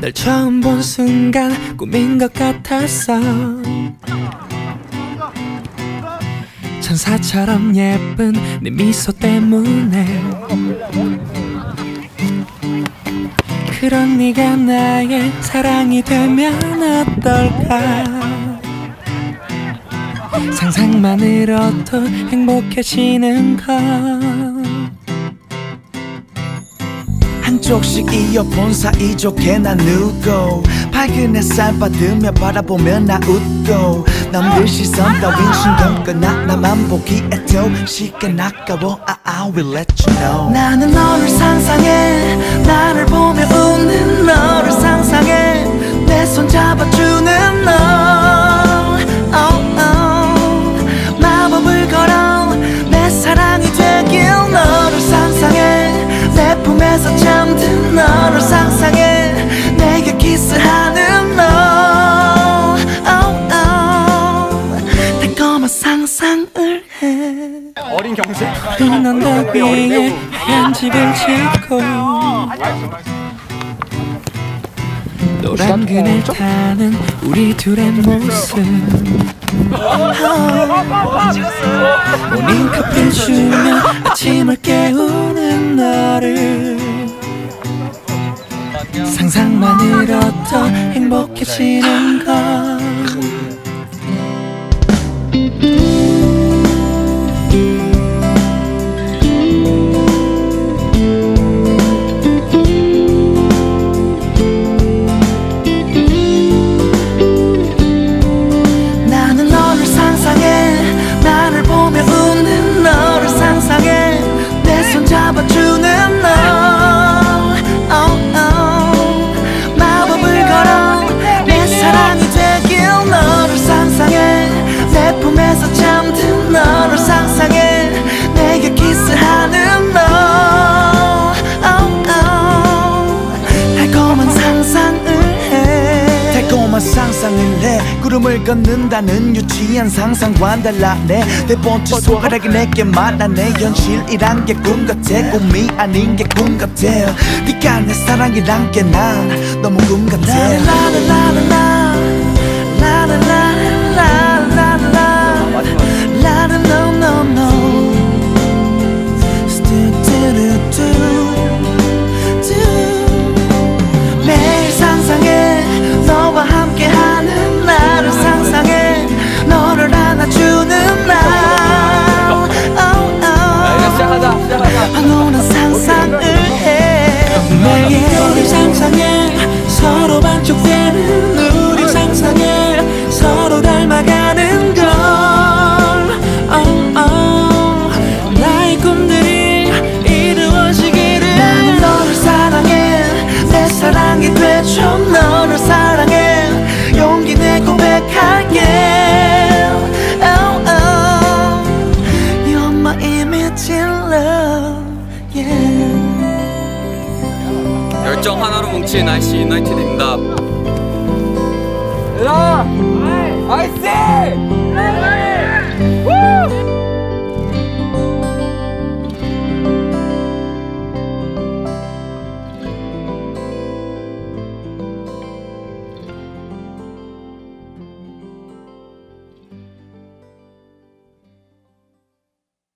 널 처음 본 순간 꿈인 것 같았어 천사처럼 예쁜 네 미소 때문에. 그런 네가 나의 사랑이 되면 어떨까? 상상만으로도 행복해지는 것 한쪽씩 이어폰 사이좋게 나누고 밝은 햇살 받으며 바라보며 나 웃고 남들 시선 따윈 신경 끄나 나만 보기에 도 시간 아까워 I, I will let you know. 나는 너를 상상해. 나를 보며 웃는 너를 상상해 경세 흰 언덕 위에 하얀 집을 짓고 노란 그늘 타는 우리 둘의 모습 모닝 커피 주며 아침을 깨우는 너를 상상만으로도 행복해지는 것 구름을 걷는다는 유치한 상상과는 달라 내네 번째 손가락이 내게 말하네. 현실이란 게 꿈 같아. 꿈이 아닌 게 꿈 같아. 네가 내 사랑이란 게 난 너무 꿈 같아 열정 하나로 뭉친 IC 유나이티드입니다. 얘들아 아이씨